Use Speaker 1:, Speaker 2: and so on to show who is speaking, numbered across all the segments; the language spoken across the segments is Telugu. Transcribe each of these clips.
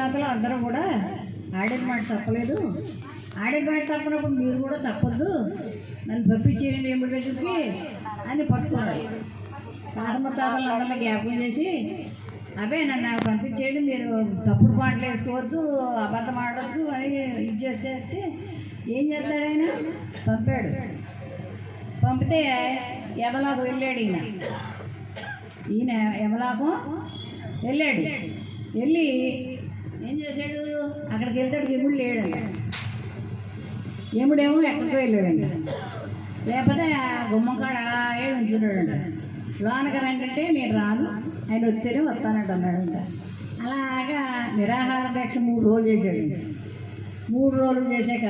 Speaker 1: ముత్తాతలు అందరూ కూడా ఆడిన మాట తప్పలేదు. ఆడిన మాట తప్పనప్పుడు మీరు కూడా తప్పద్దు. నన్ను పంపించేయండి ఏమిటి దగ్గరికి అని పట్టుకోవాలి తాత ముత్తాతలు అందరిలో జ్ఞాపకం చేసి అవే నన్ను పంపించేయండి మీరు తప్పుడు పాటలు వేసుకోవద్దు అబద్ధం ఆడొద్దు అని ఇది చేసేస్తే ఏం చేస్తాడు ఆయన? పంపాడు. పంపితే యమలాకు వెళ్ళాడు ఈయన. ఈయన యమలాకు వెళ్ళాడు. వెళ్ళి వెళ్తాడు యముడు లేడండి యముడేమో ఎక్కడికో వెళ్ళాడండి లేకపోతే ఆ గుమ్మం కాడ ఏడు ఉంచున్నాడంట. లోనకి రంటే నేను రాను. ఆయన వస్తేనే వస్తానంట అన్నాడంట. అలాగా నిరాహార దీక్ష మూడు రోజులు చేశాడు మూడు రోజులు చేశాక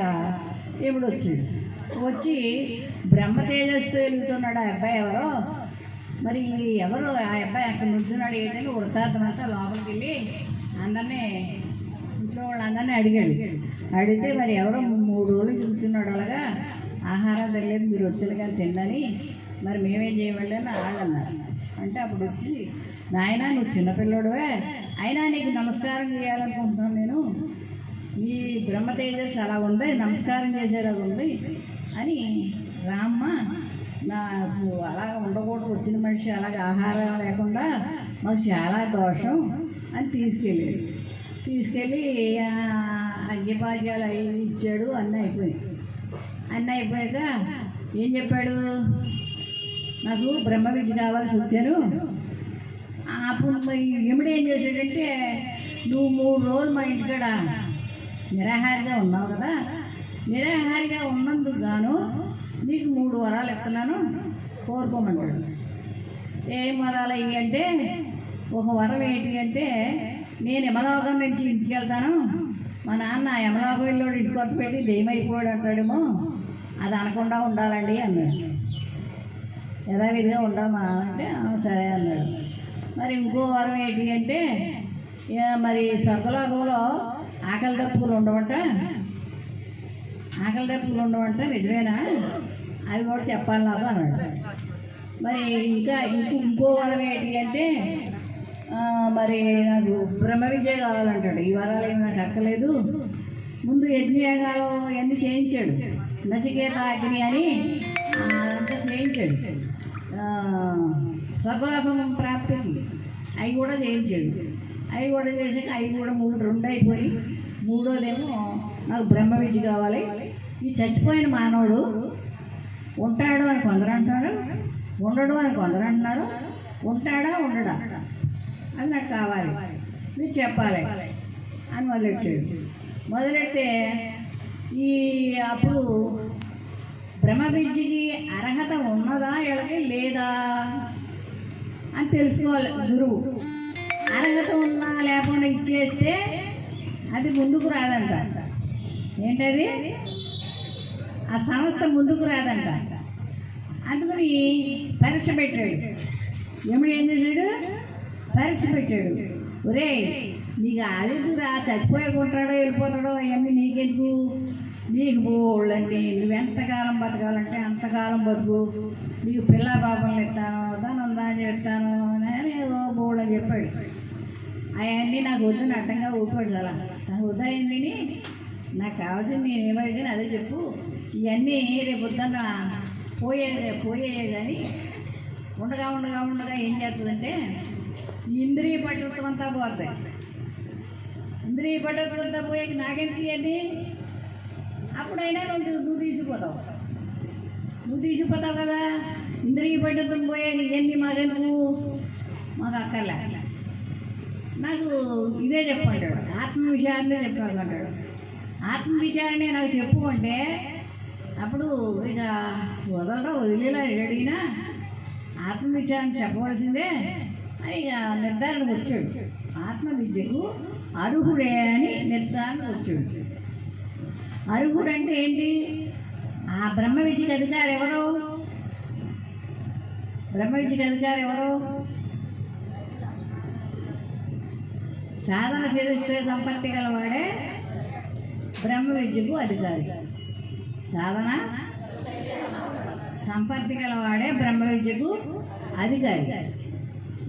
Speaker 1: ఎప్పుడు వచ్చాడు. వచ్చి బ్రహ్మ తేజస్తో వెళ్తున్నాడు ఆ అబ్బాయి ఎవరో. మరి ఎవరు ఆ అబ్బాయి అక్కడ నుంచున్నాడు ఏంటని వృత్తార్థమంతా లోపలికి వెళ్ళి అందరినీ అని అడిగాడు. అడిగితే మరి ఎవరో మూడు రోజులు చూస్తున్నాడు అలాగా ఆహారం తెలియదు మీరు వచ్చేలాగా తిందని మరి మేమేం చేయవాలి అని వాళ్ళు అంటే అప్పుడు వచ్చి నాయన నువ్వు చిన్నపిల్లడువే అయినా నీకు నమస్కారం చేయాలనుకుంటున్నాను నేను. ఈ బ్రహ్మ తేజస్ అలా ఉంది నమస్కారం చేసేలా ఉంది అని రామ్మ నాకు అలాగ ఉండకూడదు వచ్చిన మనిషి అలాగ ఆహారం లేకుండా మాకు చాలా దోషం అని తీసుకెళ్ళాడు తీసుకెళ్ళి ఆ, అగ్గిపాద్యాలు అవి ఇచ్చాడు అన్న అయిపోయాయి. అన్న అయిపోయాక ఏం చెప్పాడు? నాకు బ్రహ్మ విద్య కావాల్సి వచ్చాను. అప్పుడు మరి ఏం చేశాడంటే నువ్వు మూడు రోజులు మా ఇంటికాడ నిరాహారిగా ఉన్నావు కదా. నిరాహారిగా ఉన్నందుకు గాను నీకు మూడు వరాలు ఇస్తున్నాను. కోరుకోమంటాడు. ఏం వరాలు అయ్యి అంటే ఒక వరం ఏంటి అంటే నేను యమలోకం నుంచి ఇంటికి వెళ్తాను. మా నాన్న యమలోకం వెళ్ళాడు ఇంటికి కొత్త పెట్టి దెయ్యమైపోయాడు అంటాడేమో. అది అనకుండా ఉండాలండి అన్నాడు. యథావిధిగా ఉండమా అంటే సరే అన్నాడు. మరి ఇంకో వరం ఏంటి అంటే మరి స్వర్గలోకంలో ఆకలి దప్పులు ఉండవంట. ఆకలి దప్పులు ఉండవంట నిజమేనా? అది కూడా చెప్పాలి నాకు అన్నాడు. మరి ఇంకా ఇంకో ఇంకో వరం ఏంటి అంటే మరి నాకు బ్రహ్మ విద్య కావాలంటాడు. ఈ వరాలు ఏమి నాకు అక్కలేదు ముందు యజ్ఞయాగాలు అన్నీ చేయించాడు. నచికేత అగ్ని అని అంతా చేయించాడు. ఆ, స్వర్గలోకం ప్రాప్తికి అవి కూడా చేయించాడు. అవి కూడా చేసాక అవి కూడా మూడు రెండు అయిపోయి మూడోదేమో నాకు బ్రహ్మ విద్య కావాలి. ఈ చచ్చిపోయిన మానవుడు ఉంటాడు అని కొందరు అంటారు ఉండడు అని కొందరు అంటున్నారు ఉంటాడా ఉండడా? అని నాకు కావాలి. మీరు చెప్పాలి. అని మొదలెట్టాడు. మొదలెడితే ఈ అప్పుడు బ్రహ్మవిద్యకి అర్హత ఉన్నదా వీళ్ళకి లేదా అని తెలుసుకోవాలి గురువు. అర్హత ఉన్నా లేకుండా ఇచ్చేస్తే అది ముందుకు రాదంట. ఏంటది? ఆ సంస్థ ముందుకు రాదంట. అందుకని పరీక్ష పెట్టాడు. ఎముడు ఏం చేశాడు? పరీక్ష పెట్టాడు ఒరే నీకు అది చచ్చిపోయకుంటాడో వెళ్ళిపోతాడో అవన్నీ నీకెందుకు? నీకు బోళ్ళండి నువ్వు ఎంతకాలం బతకాలంటే అంతకాలం బతుకు. నీకు పిల్ల పాపలు ఇస్తాను దాని దాన్ని చెప్తాను అని ఏదో బోళ్ళు అని చెప్పాడు. అవన్నీ నాకు వద్దని అడ్డంగా ఊపాడు అలా నాకు విని నాకు కావాల్సింది నేను ఏమడిగాను అదే చెప్పు. ఇవన్నీ రేపు వద్దన్న పోయే పోయే కానీ ఉండగా ఉండగా ఉండగా ఏం చేస్తుందంటే ఇంద్రియ పట్టుత్వం అంతా పోతాయి ఇంద్రియ పట్టుత్వం అంతా పోయాక అప్పుడైనా నువ్వు నువ్వు తీసిపోతావు. నువ్వు తీసిపోతావు కదా. ఇంద్రియ పట్టుత్వం పోయాక ఎన్ని మగను మాకు అక్కర్లే. నాకు ఇదే చెప్పంటాడు ఆత్మ విచారణే చెప్పాలంటాడు ఆత్మ విచారణే నాకు చెప్పు అంటే అప్పుడు ఇక వదలరా వదిలేలా అడిగినా ఆత్మ విచారణ చెప్పవలసిందే. అని ఇక నిర్ధారణకు వచ్చాడు. ఆత్మ విద్యకు అర్హుడే అని నిర్ధారణకు వచ్చాడు. అర్హుడు అంటే ఏంటి? ఆ బ్రహ్మ విద్యకు అధికారు ఎవరు? బ్రహ్మ విద్యకు అధికారు ఎవరు? సాధన చేస్తే సంపత్తి గలవాడే బ్రహ్మ విద్యకు అధికారి. సాధన సంపత్తి గలవాడే బ్రహ్మ విద్యకు అధికారి.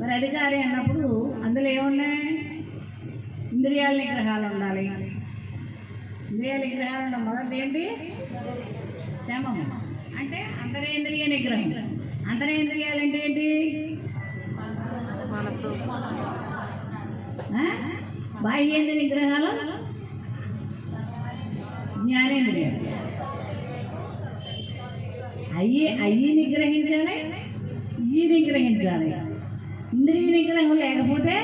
Speaker 1: మరి అధికారి అన్నప్పుడు అందులో ఏమున్నాయి? ఇంద్రియాల నిగ్రహాలు ఉండాలి. ఇంద్రియాల నిగ్రహాలు మొదటి ఏంటి? శమము అంటే అంతరేంద్రియ నిగ్రహం. అంతరేంద్రియాలు అంటే ఏంటి?
Speaker 2: మనసు?
Speaker 1: బాహ్యేంద్రియ నిగ్రహాలు? జ్ఞానేంద్రియాలు. అయ్యి అయ్యి నిగ్రహించాలి ఈ నిగ్రహించాలి. ఇంద్రియ నిగ్రహం లేకపోతే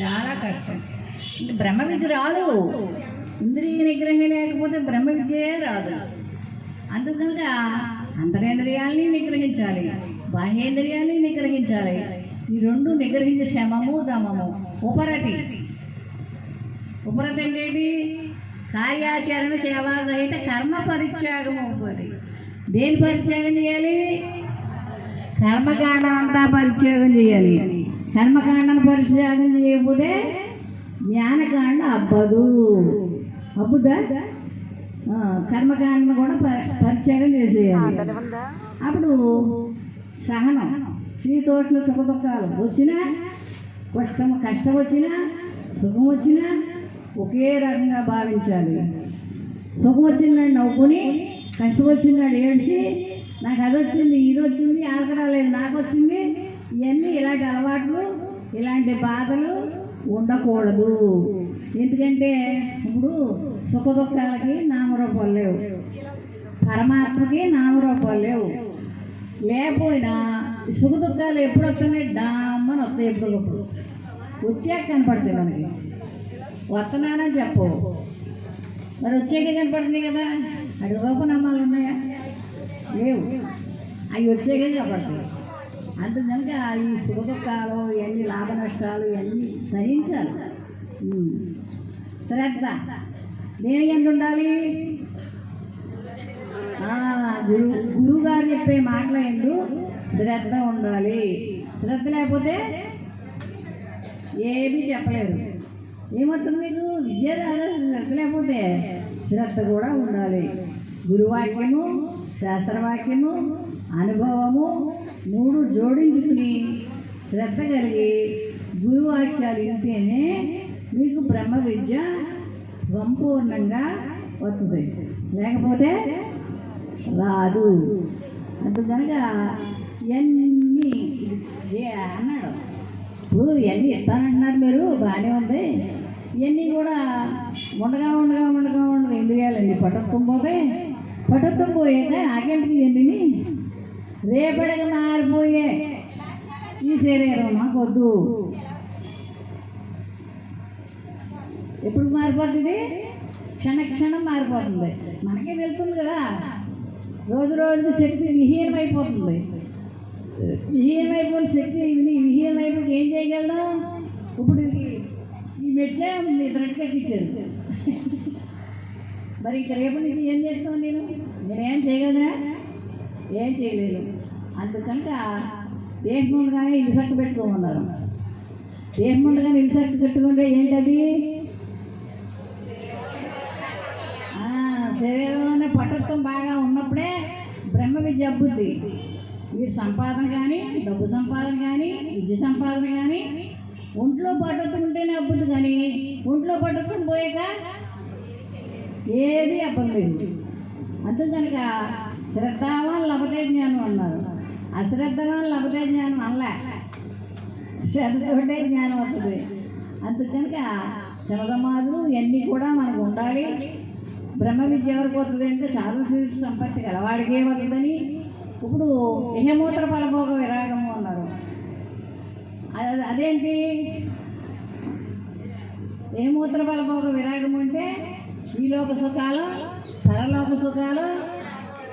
Speaker 1: చాలా కష్టం. అంటే బ్రహ్మ విద్య రాదు. ఇంద్రియ నిగ్రహం లేకపోతే బ్రహ్మ విద్యే రాదు. అందుకనుక అంతరేంద్రియాల్ని నిగ్రహించాలి బాహ్యేంద్రియాల్ని నిగ్రహించాలి. ఈ రెండు నిగ్రహించే శమము దమము ఉపరతి. ఉపరతి అంటే కార్యాచరణ సేవా సహిత కర్మ పరిత్యాగం ఉపరి దేని పరిత్యాగం చేయాలి? కర్మకాండం అంతా పరిత్యాగం చేయాలి. కర్మకాండను పరిత్యాగం చేయకపోతే జ్ఞానకాండ అబ్బదు అబ్బుదా కర్మకాండను కూడా పరిత్యాగం చేసేయాలి. అప్పుడు సహనం శ్రీతోష్ణ సుఖ దుఃఖాలు వచ్చినా కష్టం కష్టం వచ్చినా సుఖం వచ్చినా ఒకే రకంగా భావించాలి. సుఖం వచ్చిందని నవ్వుకుని కష్టం వచ్చిందని ఏడ్చి నాకు అది వచ్చింది ఇది వచ్చింది ఆకరాలేదు నాకు వచ్చింది ఇవన్నీ ఇలాంటి అలవాట్లు ఇలాంటి బాధలు ఉండకూడదు. ఎందుకంటే ఇప్పుడు సుఖ దుఃఖాలకి నామరూపాలు లేవు. పరమాత్మకి నామరూపాలు లేవు. లేకపోయినా ఈ సుఖ దుఃఖాలు ఎప్పుడు వస్తున్నాయి? డామ్మని వస్తాయి ఎప్పటికప్పుడు వచ్చాక కనపడతాయి మనకి. వస్తున్నానని చెప్పు మరి వచ్చాక కనపడుతుంది కదా? అడి రూపనామాలు ఉన్నాయా? లేవు. అవి వచ్చాకే అంత అందుకనుక ఈ సుఖదుఖాలు ఇవన్నీ లాభ నష్టాలు ఇవన్నీ సహించాలి. ఉమ్. శ్రద్ధ దేని ఎంత ఉండాలి? గురు గురువు గారు చెప్పే మాటల ఎందు శ్రద్ధ ఉండాలి. శ్రద్ధ లేకపోతే ఏమీ చెప్పలేరు. ఏమవుతుంది మీకు? విద్య శ్రద్ధ లేకపోతే శ్రద్ధ కూడా ఉండాలి. గురువాక్యము శాస్త్రవాక్యము అనుభవము మూడు జోడించుకుని శ్రద్ధ కలిగి గురువాక్యాలు వింటేనే మీకు బ్రహ్మ విద్య సంపూర్ణంగా వస్తుంది. లేకపోతే రాదు. అందుకనక ఇవన్నీ ఏ- అన్నాడు? ఇప్పుడు ఇవన్నీ ఇస్తానంటున్నారు మీరు? బాగానే ఉంది. ఇవన్నీ కూడా ఉండగా ఉండగా ఉండగా ఉండగా ఎందుకు వెళ్ళండి పోతే పటత్వం పోయాక ఆకెంటికి ఇవన్నీ రేపటికి మారిపోయే ఈ శరీరం మాకొద్దు ఎప్పుడు మారిపోతుంది? క్షణ క్షణం మారిపోతుంది. మనకే తెలుస్తుంది కదా. రోజు రోజు శక్తి విహీనమైపోతుంది. విహీనమైపోయిన శక్తి విహీనమైపోయి ఏం చేయగలడం ఇప్పుడు ఈ- మెట్లే ఉంది ఇద్దరికి ఎక్కించారు మరి ఇంక రేపు నుంచి ఏం చేస్తావు నేను? నేనేం చేయగలరా ఏం చేయలేదు. అందుకనుక దేహముండగానే ఇల్లు సక్కు పెట్టుకోమన్నారు. దేహముండగానే ఇల్లు సక్కు పెట్టుకుంటే ఏంటది? శరీరంలోనే పటత్వం బాగా ఉన్నప్పుడే బ్రహ్మ విద్య అబ్బుద్ది మీరు సంపాదన కానీ డబ్బు సంపాదన కానీ విద్య సంపాదన కానీ ఒంట్లో పటత్వం ఉంటేనే అబ్బుద్ది కానీ ఒంట్లో పటత్వం పోయాక ఏది అప్పలేదు అంతే కనుక శ్రద్ధావాన్ లభతే జ్ఞానం అన్నారు. అశ్రద్ధవాన్ లభతే జ్ఞానం అనలే. శ్రద్ధతోటే జ్ఞానం వస్తుంది. అందుకనుక శరదమాదులు ఇవన్నీ కూడా మనకు ఉండాలి. బ్రహ్మ విద్య ఎవరికి వస్తుంది అంటే సాధన సంపత్తి గలవాడికే వస్తుందని ఇప్పుడు యహమూత్ర ఫలభోగ విరాగము అన్నారు. అది- అదేంటి? ఏమూత్ర ఫలభోగ విరాగం అంటే ఈ లోక సుఖాలు పరలోక సుఖాలు.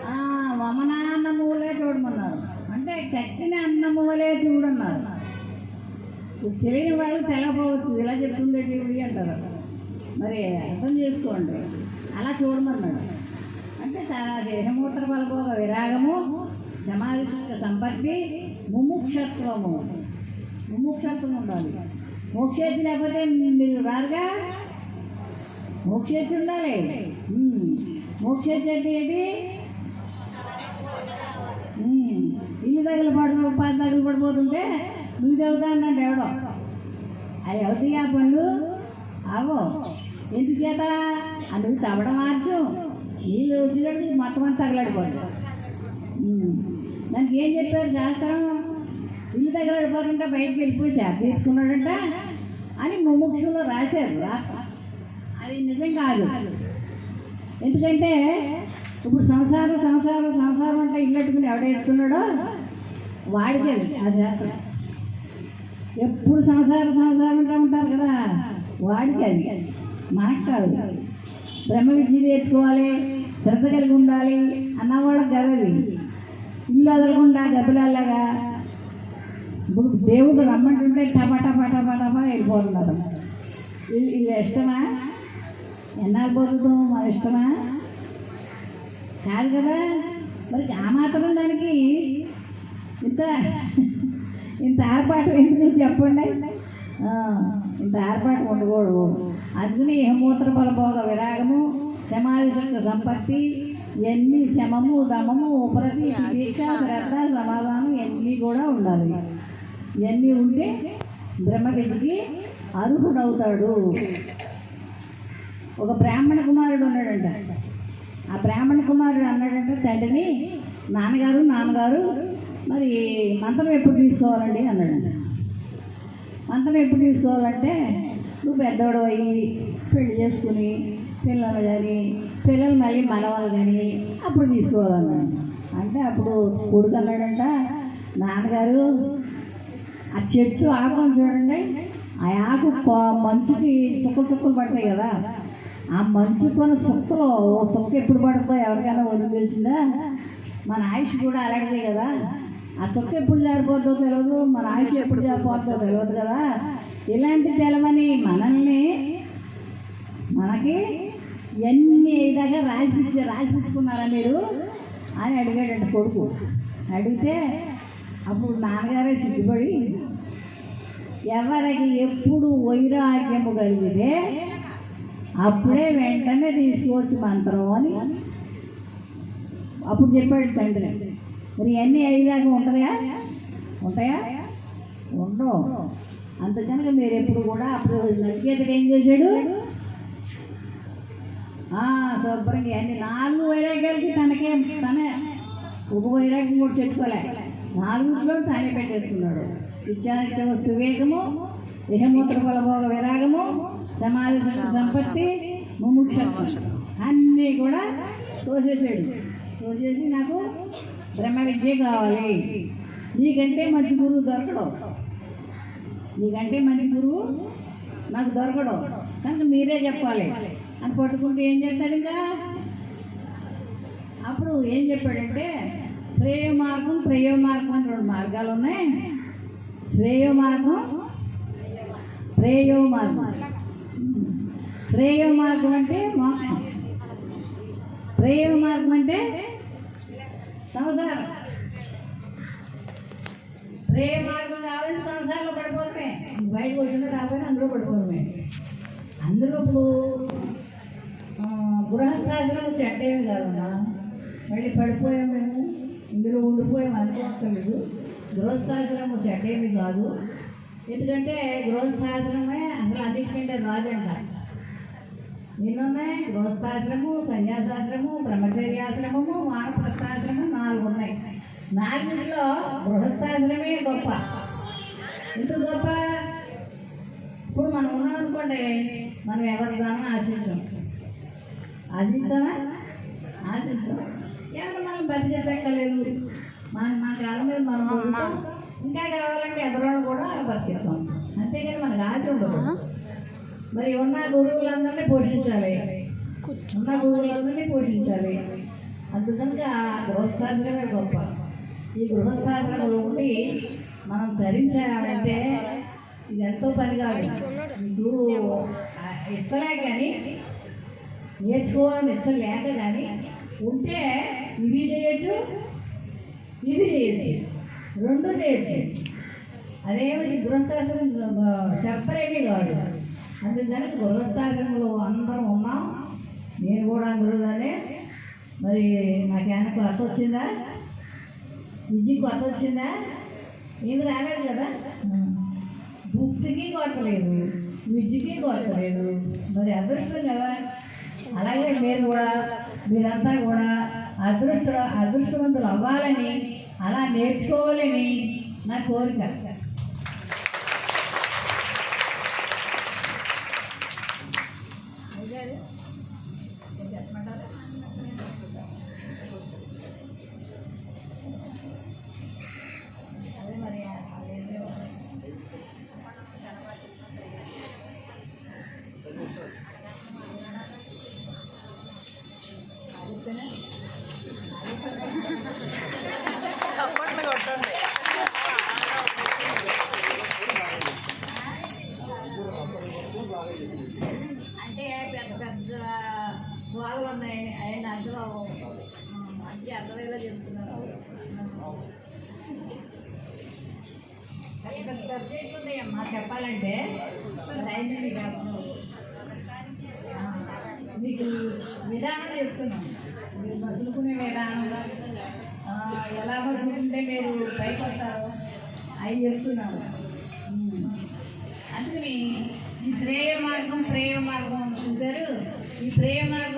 Speaker 1: ఆ, వమనాన్నమూలే చూడమన్నారు. అంటే కట్టిన అన్నమూలే చూడన్నారు. తెలియని వాళ్ళు తెలపోవచ్చు ఇలా చెప్తుంది ఇవి అంటారు. మరి అర్థం చేసుకోండి. అలా చూడమన్నాడు అంటే చాలా దేహమూత్ర ఫలభోగ విరాగము సమాధి సంపత్తి ముముక్షత్వము. ముముక్షత్వం ఉండాలి. మోక్షేతి లేకపోతే మీరు రారుగా? మోక్షేతి ఉండాలి మోక్ష మోక్షేతి ఏంటి ఇల్లు తగిలి పడు పది తగిలి పడిపోతుంటే నువ్వు చదువుతా అన్నాడు ఎవడో? అవి అవుతాయి ఆ పనులు అవో ఎందుచేత అందుకు తవ్వడం మార్చు. నీళ్ళు వచ్చినప్పుడు మొత్తం అంతా తగలడిపోతుంది దానికి ఏం చెప్పారు శాస్త్రం? ఇల్లు తగలడిపోకుండా బయటకు వెళ్ళిపోయి శాస్త్రం తీసుకున్నాడంట అని ముముక్షులో రాశారు. అది నిజం కాదు. ఎందుకంటే ఇప్పుడు సంసారం సంసారం సంసారం అంటే ఇల్లట్టుకుని ఎవడ ఎవడేస్తున్నాడో వాడికే ఆ శాస్త్రం ఎప్పుడు సంసారం సంసారం అంటూ ఉంటారు కదా? వాడికి అది. మనకు కాదు. బ్రహ్మ విద్య నేర్చుకోవాలి శ్రద్ధ కలిగి ఉండాలి అన్నవాళ్ళకి కదా ఇల్లు వదలకుండా గబ్బిలాగా ఇప్పుడు దేవుడు రమ్మంటుంటే టపా టపా టపా టపా వెళ్ళిపోతున్నారు. ఇది ఇష్టమా? ఎన్నాళ్ళు పోతుందో మన ఇష్టమా? కాదు కదా. మరి ఆ మాత్రం దానికి ఇంత ఇంత ఆర్పాటు ఎందుకు చెప్పండి? ఇంత ఆర్పాటు ఉండకూడదు. అందుకని మూత్ర బలభోగ విరాగము సమాధి సంపత్తి ఇవన్నీ శమము దమము ఉపరతి దీక్ష శ్రద్ధ సమాధానం ఇవన్నీ కూడా ఉండాలి. ఇవన్నీ ఉంటే బ్రహ్మ అర్హుడవుతాడు. ఒక బ్రాహ్మణ కుమారుడు ఉన్నాడంట. ఆ బ్రాహ్మణ కుమారుడు అన్నాడంటే తండ్రిని నాన్నగారు నాన్నగారు మరి మంత్రం ఎప్పుడు తీసుకోవాలండి? అన్నాడంట. మంత్రం ఎప్పుడు తీసుకోవాలంటే నువ్వు పెద్దోడు అయ్యి పెళ్ళి చేసుకుని పిల్లలు కానీ పిల్లలు మళ్ళీ మనవాళ్ళు కానీ అప్పుడు తీసుకోవాలన్నాడు. అంటే అప్పుడు కొడుకు అన్నాడంట నాన్నగారు ఆ చెట్టు ఆకు చూడండి. ఆ ఆకు మంచుకి చుక్కలు సుక్కలు పడతాయి కదా. ఆ మంచు కొన సుక్కలు ఓ ఎప్పుడు పడుతుందో ఎవరికైనా ఒళ్ళు తెలిసిందా? మన ఆయుష్ కూడా అలాంటిదే కదా. ఆ సుక్క ఎప్పుడు జారిపోతుందో తెలియదు మన ఆయుష్ ఎప్పుడు జారిపోతుందో తెలియదు కదా. ఇలాంటి తెలవని మనల్ని మనకి ఎన్ని ఇదాకా రాసిచ్చి రాసిచ్చుకున్నారా మీరు? అని అడిగాడంట కొడుకు. అడిగితే అప్పుడు నాన్నగారే సిగ్గుపడి ఎవరికి ఎప్పుడు వైరాగ్యము కలిగితే అప్పుడే వెంటనే తీసుకోవచ్చు మంత్రం అని. అప్పుడు చెప్పాడు తండ్రి మరి అన్నీ అయ్యేదాకా ఉంటాయా? ఉంటాయా? ఉండవు. అందుకనుక మీరు ఎప్పుడు కూడా అప్పుడు నడిచేతడు ఏం చేశాడు? శుభ్రంగా అన్ని నాలుగు వైరాగ్యాలకి తనకే తనే ఒక వైరాగ్యం కూడా చెప్పుకోలే. నాలుగులో తానే పెట్టేసుకున్నాడు. ఇచ్చానిచ్చే వస్తు వివేకము యశమూత్ర ఫలభోగ విరాగము సంపత్తి ముముక్షత్వం అన్నీ కూడా తోసేసాడు. తోసేసి నాకు బ్రహ్మ విద్య కావాలి. నీకంటే మంచి గురువు దొరకడు. నీకంటే మంచి గురువు నాకు దొరకడు. కనుక మీరే చెప్పాలి. అని పట్టుకుంటే ఏం చేస్తాడు ఇంకా? అప్పుడు ఏం చెప్పాడంటే శ్రేయ మార్గం శ్రేయ మార్గం అని రెండు మార్గాలు ఉన్నాయి. శ్రేయ మార్గం శ్రేయో మార్గం శ్రేయ మార్గం అంటే మోక్షం. శ్రేయ మార్గం అంటే సంసారం. శ్రేయ మార్గం కావాలని సంసారంలో పడిపోతే బయటకు వచ్చిన రాబోయే అందులో పడిపోవడమే. అందులో ఇప్పుడు ఆ, సెట్ అయ్యేది కాదమ్మా మళ్ళీ పడిపోయాం మేము. ఇందులో ఉండిపోయాం అనుకోవట్లేదు గృహస్థాశ్రమం సెట్ ఏమి కాదు. ఎందుకంటే గృహస్థాశ్రమే అసలు రాజు రాజంట ఎన్నున్నాయి గృహస్థాశ్రము సన్యాసాశ్రము బ్రహ్మచర్యాశ్రమము వానప్రస్థాశ్రమం నాలుగు ఉన్నాయి. నాలుగిట్లో గృహస్థాశ్రమే గొప్ప. ఎందుకు గొప్ప? ఇప్పుడు మనం ఉన్నాం అనుకోండి మనం ఎవరి దాన్ని ఆశించాం. ఆశిస్తామా ఆశిస్తాం ఏమన్నా మనం బతికెక్కలేదు మన మన కాళ్ళ మీద మనం. ఇంకా కావాలంటే ఎదరోళ్ళు కూడా బతికేస్తాం. అంతేగాని మనకు ఆశ ఉండదు మరి ఉన్న గురువులందరినీ పోషించాలి. ఉన్న గురువులందరినీ పోషించాలి. అందుకనుక గృహస్థాశ్రమే గొప్ప. ఈ గృహస్థాశ్రమంలో ఉండి మనం ధరించాలంటే ఇది ఎంతో పని కాదు. మీకు ఆ, ఇచ్చలే కానీ నేర్చుకోవాలని ఇచ్చలేక కానీ ఉంటే ఇవి చేయొచ్చు ఇది చేయొచ్చు రెండు చేయొచ్చు అదేమిటి గృహస్థాశ్రమం సెపరేటే కాదు అందుకని గృహస్థాశ్రమంలో అందరం ఉన్నాం. నేను కూడా అందులోనే. మరి నాకేమైనా కొత్త వచ్చిందా? విద్య కొత్త వచ్చిందా? ఏమి రాలేదు కదా? భుక్తికి కొరతలేదు విద్యకి కొట్టలేదు మరి అదృష్టం కదా? అలాగే మీరు కూడా మీరంతా కూడా అదృష్ట అదృష్టవంతులు అవ్వాలని అలా నేర్చుకోవాలని నా కోరిక. ఉన్నాయి ఆయన అందులో మంచి అర్థమయ్యేలా చెప్తున్నారు. పెద్ద పెద్ద ఉన్నాయమ్మా చెప్పాలంటే. లైబ్రరీ కాకుండా మీకు విధానం చెప్తున్నాం. మీరు మసులుకునే విధానం ఎలా మసులుకుంటే మీరు పైకి వస్తారో అవి చెప్తున్నారు అందుకని ఈ శ్రేయ మార్గం ప్రేమ మార్గం చూశారు? ఈ శ్రేయ మార్గం